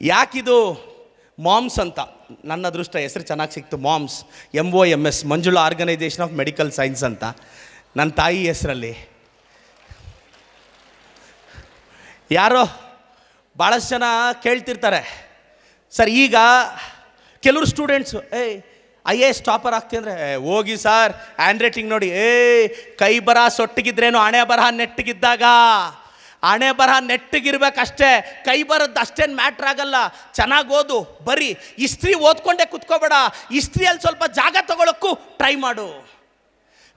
ಯಾಕಿದು moms ಅಂತ? ನನ್ನ ಅದೃಷ್ಟ ಹೆಸರು ಚೆನ್ನಾಗಿ ಸಿಕ್ತು, moms. M O M S Manjula organisation of medical science ಅಂತ. ನನ್ನ ತಾಯಿ ಹೆಸರಲ್ಲಿ. ಯಾರೋ ಭಾಳಷ್ಟು ಜನ ಕೇಳ್ತಿರ್ತಾರೆ. ಸರ್, ಈಗ ಕೆಲವರು ಸ್ಟೂಡೆಂಟ್ಸು ಏಯ್ ಐ ಎ ಎಸ್ ಟಾಪರ್ ಆಗ್ತೀನಿ ಅಂದರೆ ಹೋಗಿ ಸರ್ ಹ್ಯಾಂಡ್ ರೈಟಿಂಗ್ ನೋಡಿ, ಏಯ್, ಕೈ ಬರ ಸೊಟ್ಟಿಗಿದ್ರೇನು, ಹಣೆ ಬರಹ ನೆಟ್ಟಿಗಿದ್ದಾಗ ಹಣೆ ಬರಹ ನೆಟ್ಟಿಗಿರ್ಬೇಕಷ್ಟೇ, ಕೈ ಬರೋದು ಅಷ್ಟೇನು ಮ್ಯಾಟ್ರ್ ಆಗಲ್ಲ. ಚೆನ್ನಾಗಿ ಓದು, ಬರೀ, ಇಸ್ತ್ರಿ ಓದ್ಕೊಂಡೇ ಕುತ್ಕೋಬೇಡ. ಇಸ್ತ್ರಿಯಲ್ಲಿ ಸ್ವಲ್ಪ ಜಾಗ ತಗೊಳ್ಳೋಕ್ಕೂ ಟ್ರೈ ಮಾಡು.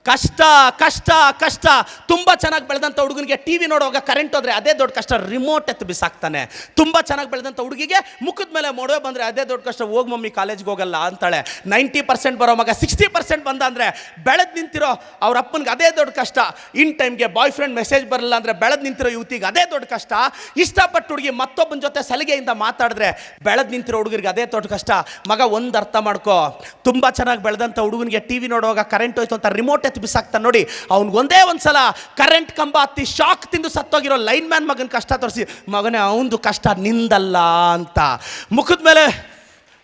ಕಷ್ಟ ಕಷ್ಟ ಕಷ್ಟ. ತುಂಬ ಚೆನ್ನಾಗಿ ಬೆಳೆದಂಥ ಹುಡುಗನಿಗೆ ಟಿ ವಿ ನೋಡುವಾಗ ಕರೆಂಟ್ ಹೋದರೆ ಅದೇ ದೊಡ್ಡ ಕಷ್ಟ. ರಿಮೋಟ್ ಎತ್ತು ಬಿಸಾಕ್ತಾನೆ. ತುಂಬ ಚೆನ್ನಾಗಿ ಬೆಳೆದಂಥ ಹುಡುಗಿಗೆ ಮುಖದ ಮೇಲೆ ಮೊಡವೆ ಬಂದರೆ ಅದೇ ದೊಡ್ಡ ಕಷ್ಟ. ಹೋಗಿ ಮಮ್ಮಿ ಕಾಲೇಜ್ಗೆ ಹೋಗಲ್ಲ ಅಂತಾಳೆ. ನೈಂಟಿ ಪರ್ಸೆಂಟ್ ಬರೋ ಮಗ ಸಿಕ್ಸ್ಟಿ ಪರ್ಸೆಂಟ್ ಬಂದ ಅಂದರೆ ಬೆಳೆದು ನಿಂತಿರೋ ಅವ್ರ ಅಪ್ಪನಿಗೆ ಅದೇ ದೊಡ್ಡ ಕಷ್ಟ. ಇನ್ ಟೈಮ್ಗೆ ಬಾಯ್ ಫ್ರೆಂಡ್ ಮೆಸೇಜ್ ಬರಲ್ಲ ಅಂದರೆ ಬೆಳೆದು ನಿಂತಿರೋ ಯುವತಿಗೆ ಅದೇ ದೊಡ್ಡ ಕಷ್ಟ. ಇಷ್ಟಪಟ್ಟು ಹುಡುಗಿ ಮತ್ತೊಬ್ಬನ ಜೊತೆ ಸಲಿಗೆಯಿಂದ ಮಾತಾಡಿದ್ರೆ ಬೆಳೆದು ನಿಂತಿರೋ ಹುಡುಗರಿಗೆ ಅದೇ ದೊಡ್ಡ ಕಷ್ಟ. ಮಗ ಒಂದು ಅರ್ಥ ಮಾಡ್ಕೋ. ತುಂಬ ಚೆನ್ನಾಗಿ ಬೆಳೆದಂಥ ಹುಡುಗನಿಗೆ ಟಿ ವಿ ನೋಡುವಾಗ ಕರೆಂಟ್ ಹೋಯ್ತು ಅಂತ ರಿಮೋಟ್ ಎತ್ತು ಬಿಸಾಕ್ತಾನೆ ನೋಡಿ. ಅವ್ನಿಗೆ ಒಂದೇ ಒಂದು ಸಲ ಕರೆಂಟ್ ಕಂಬ ಹತ್ತಿ ಶಾಕ್ ತಿಂದು ಸತ್ತೋಗಿರೋ ಲೈನ್ ಮ್ಯಾನ್ ಮಗನ ಕಷ್ಟ ತೋರಿಸಿ, ಮಗನೇ ಅವನದು ಕಷ್ಟ ನಿಂದಲ್ಲ ಅಂತ. ಮುಖದ ಮೇಲೆ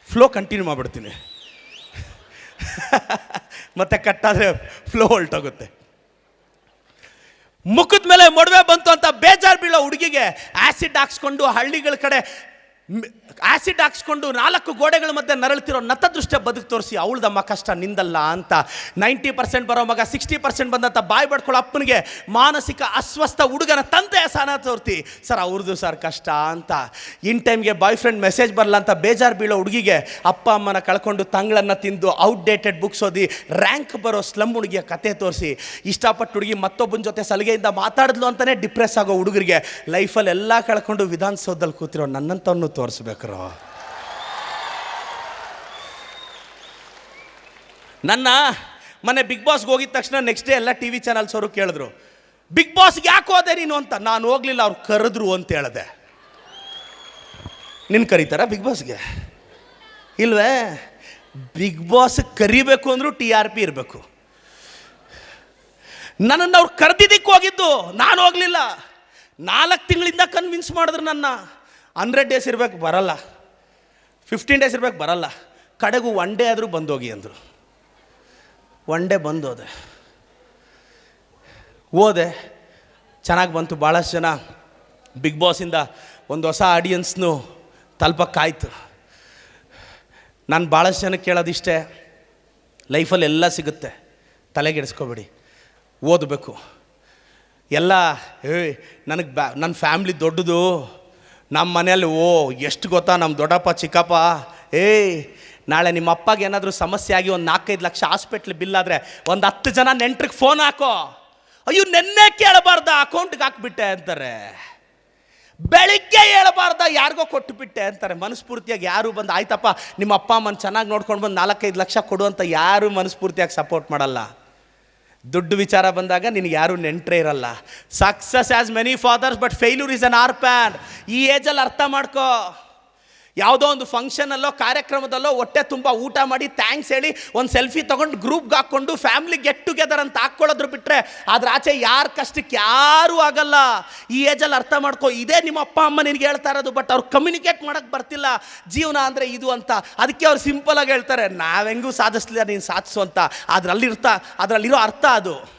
ಫ್ಲೋ ಕಂಟಿನ್ಯೂ ಮಾಡಿಬಿಡ್ತೀನಿ. ಮತ್ತೆ ಕಟ್ಟಾದರೆ ಫ್ಲೋ ಹೊಲ್ಟೋಗುತ್ತೆ. ಮುಖದ ಮೇಲೆ ಮೊಡವೆ ಬಂತು ಅಂತ ಬೇಜಾರು ಬೀಳೋ ಹುಡುಗಿಗೆ ಆ್ಯಸಿಡ್ ಹಾಕ್ಸ್ಕೊಂಡು ಹಳ್ಳಿಗಳ ಕಡೆ ಆ್ಯಸಿಡ್ ಹಾಕ್ಸ್ಕೊಂಡು ನಾಲ್ಕು ಗೋಡೆಗಳ ಮಧ್ಯೆ ನರಳ್ತಿರೋ ನತದೃಷ್ಟ ಬದುಕು ತೋರಿಸಿ ಅವಳದಮ್ಮ ಕಷ್ಟ ನಿಂದಲ್ಲ ಅಂತ. ನೈಂಟಿ ಪರ್ಸೆಂಟ್ ಬರೋ ಮಗ, ಸಿಕ್ಸ್ಟಿ ಪರ್ಸೆಂಟ್ ಬಂದಂಥ ಬಾಯಿ ಬಡ್ಕೊಳ್ಳೋ ಅಪ್ಪನಿಗೆ ಮಾನಸಿಕ ಅಸ್ವಸ್ಥ ಹುಡುಗನ ತಂದೆ ಸಹನ ತೋರ್ತಿ. ಸರ್ ಅವ್ರದ್ದು ಸರ್ ಕಷ್ಟ ಅಂತ. ಇನ್ ಟೈಮ್ಗೆ ಬಾಯ್ ಫ್ರೆಂಡ್ ಮೆಸೇಜ್ ಬರಲ್ಲ ಅಂತ ಬೇಜಾರು ಬೀಳೋ ಹುಡುಗಿಗೆ ಅಪ್ಪ, ಅಮ್ಮನ ಕಳ್ಕೊಂಡು ತಂಗಳನ್ನು ತಿಂದು ಔಟ್ಡೇಟೆಡ್ ಬುಕ್ಸ್ ಓದಿ ರ್ಯಾಂಕ್ ಬರೋ ಸ್ಲಮ್ ಹುಡುಗಿಯ ಕತೆ ತೋರಿಸಿ. ಇಷ್ಟಪಟ್ಟು ಹುಡುಗಿ ಮತ್ತೊಬ್ಬನ ಜೊತೆ ಸಲಿಗೆಯಿಂದ ಮಾತಾಡಿದ್ಲು ಅಂತಲೇ ಡಿಪ್ರೆಸ್ ಆಗೋ ಹುಡುಗರಿಗೆ ಲೈಫಲ್ಲಿ ಎಲ್ಲ ಕಳ್ಕೊಂಡು ವಿಧಾನಸೌಧದಲ್ಲಿ ಕೂತಿರೋ ನನ್ನಂತವನ್ನು ತೋರಿಸ್ಬೇಕ್ರೋ. ನನ್ನ ಮೊನ್ನೆ ಬಿಗ್ ಬಾಸ್ಗೆ ಹೋಗಿದ ತಕ್ಷಣ ನೆಕ್ಸ್ಟ್ ಡೇ ಎಲ್ಲ ಟಿ ವಿ ಚಾನಲ್ಸ್ ಅವರು ಕೇಳಿದ್ರು ಬಿಗ್ ಬಾಸ್ಗೆ ಯಾಕೆ ಹೋದೆ ನೀನು ಅಂತ? ನಾನು ಹೋಗ್ಲಿಲ್ಲ, ಅವ್ರು ಕರೆದ್ರು ಅಂತ ಹೇಳಿದೆ. ನಿನ್ನ ಕರೀತಾರ ಬಿಗ್ ಬಾಸ್ಗೆ ಇಲ್ವೇ? ಬಿಗ್ ಬಾಸ್ ಕರಿಬೇಕು ಅಂದರೂ ಟಿ ಆರ್ ಪಿ ಇರಬೇಕು. ನನ್ನನ್ನು ಅವ್ರು ಕರೆದಿದ್ದಕ್ಕೆ ಹೋಗಿದ್ದು, ನಾನು ಹೋಗಲಿಲ್ಲ. ನಾಲ್ಕು ತಿಂಗಳಿಂದ ಕನ್ವಿನ್ಸ್ ಮಾಡಿದ್ರು ನನ್ನ. ಹಂಡ್ರೆಡ್ ಡೇಸ್ ಇರ್ಬೇಕು, ಬರಲ್ಲ. ಫಿಫ್ಟೀನ್ ಡೇಸ್ ಇರ್ಬೇಕು, ಬರಲ್ಲ. ಕಡೆಗೂ ಒನ್ ಡೇ ಆದರೂ ಬಂದೋಗಿ ಅಂದರು. ಒನ್ ಡೇ ಬಂದೋದೆ. ಹೋದೆ. ಚೆನ್ನಾಗಿ ಬಂತು ಭಾಳಷ್ಟು ಜನ ಬಿಗ್ ಬಾಸಿಂದ ಒಂದು ಹೊಸ ಆಡಿಯನ್ಸ್ನು ತಲುಪಕ್ಕಾಯ್ತು. ನಾನು ಭಾಳಷ್ಟು ಜನಕ್ಕೆ ಕೇಳೋದಿಷ್ಟೇ, ಲೈಫಲ್ಲಿ ಎಲ್ಲ ಸಿಗುತ್ತೆ. ತಲೆಗೆಡಿಸ್ಕೋಬೇಡಿ. ಓದಬೇಕು. ಎಲ್ಲ, ಏಯ್, ನನಗೆ ಬ್ಯಾ ನನ್ನ ಫ್ಯಾಮ್ಲಿ ದೊಡ್ಡದು. ನಮ್ಮ ಮನೆಯಲ್ಲಿ, ಓ, ಎಷ್ಟು ಗೊತ್ತಾ ನಮ್ಮ ದೊಡ್ಡಪ್ಪ, ಚಿಕ್ಕಪ್ಪ? ಏಯ್, ನಾಳೆ ನಿಮ್ಮ ಅಪ್ಪಗೆ ಏನಾದರೂ ಸಮಸ್ಯೆ ಆಗಿ ಒಂದು ನಾಲ್ಕೈದು ಲಕ್ಷ ಹಾಸ್ಪಿಟ್ಲ್ ಬಿಲ್ ಆದರೆ ಒಂದು ಹತ್ತು ಜನ ನೆಂಟ್ರಿಗೆ ಫೋನ್ ಹಾಕೋ. ಅಯ್ಯೋ, ನೆನ್ನೆ ಕೇಳಬಾರ್ದ ಅಕೌಂಟ್ಗೆ ಹಾಕ್ಬಿಟ್ಟೆ ಅಂತಾರೆ. ಬೆಳಿಗ್ಗೆ ಹೇಳಬಾರ್ದ, ಯಾರಿಗೋ ಕೊಟ್ಟುಬಿಟ್ಟೆ ಅಂತಾರೆ. ಮನಸ್ಫೂರ್ತಿಯಾಗಿ ಯಾರು ಬಂದು, ಆಯ್ತಪ್ಪ, ನಿಮ್ಮ ಅಪ್ಪ ಅಮ್ಮನ ಚೆನ್ನಾಗಿ ನೋಡ್ಕೊಂಡು ಬಂದು ನಾಲ್ಕೈದು ಲಕ್ಷ ಕೊಡು ಅಂತ ಯಾರು ಮನಸ್ಫೂರ್ತಿಯಾಗಿ ಸಪೋರ್ಟ್ ಮಾಡಲ್ಲ. ದುಡ್ಡು ವಿಚಾರ ಬಂದಾಗ ನಿನಗೆ ಯಾರೂ ನೆಂಟ್ರೇ ಇರಲ್ಲ. Success as many fathers but failure is an orphan ಈ ಏಜಲ್ಲಿ ಅರ್ಥ ಮಾಡ್ಕೋ. ಯಾವುದೋ ಒಂದು ಫಂಕ್ಷನಲ್ಲೋ ಕಾರ್ಯಕ್ರಮದಲ್ಲೋ ಹೊಟ್ಟೆ ತುಂಬ ಊಟ ಮಾಡಿ ಥ್ಯಾಂಕ್ಸ್ ಹೇಳಿ ಒಂದು ಸೆಲ್ಫಿ ತೊಗೊಂಡು ಗ್ರೂಪ್ಗೆ ಹಾಕ್ಕೊಂಡು ಫ್ಯಾಮ್ಲಿ ಗೆಟ್ ಟುಗೆದರ್ ಅಂತ ಹಾಕ್ಕೊಳ್ಳೋದ್ರ ಬಿಟ್ಟರೆ ಅದ್ರ ಆಚೆ ಯಾರ ಕಷ್ಟಕ್ಕೆ ಯಾರೂ ಆಗಲ್ಲ. ಈ ಏಜಲ್ಲಿ ಅರ್ಥ ಮಾಡ್ಕೋ, ಇದೇ ನಿಮ್ಮ ಅಪ್ಪ ಅಮ್ಮ ನಿನಗೆ ಹೇಳ್ತಾ ಇರೋದು ಬಟ್ ಅವ್ರು ಕಮ್ಯುನಿಕೇಟ್ ಮಾಡೋಕ್ಕೆ ಬರ್ತಿಲ್ಲ. ಜೀವನ ಅಂದರೆ ಇದು ಅಂತ. ಅದಕ್ಕೆ ಅವ್ರು ಸಿಂಪಲಾಗಿ ಹೇಳ್ತಾರೆ ನಾವೆಂಗೂ ಸಾಧಿಸ್ಲಿಲ್ಲ ನೀನು ಸಾಧಿಸು ಅಂತ. ಅದರಲ್ಲಿರ್ತಾ, ಅದರಲ್ಲಿರೋ ಅರ್ಥ ಅದು.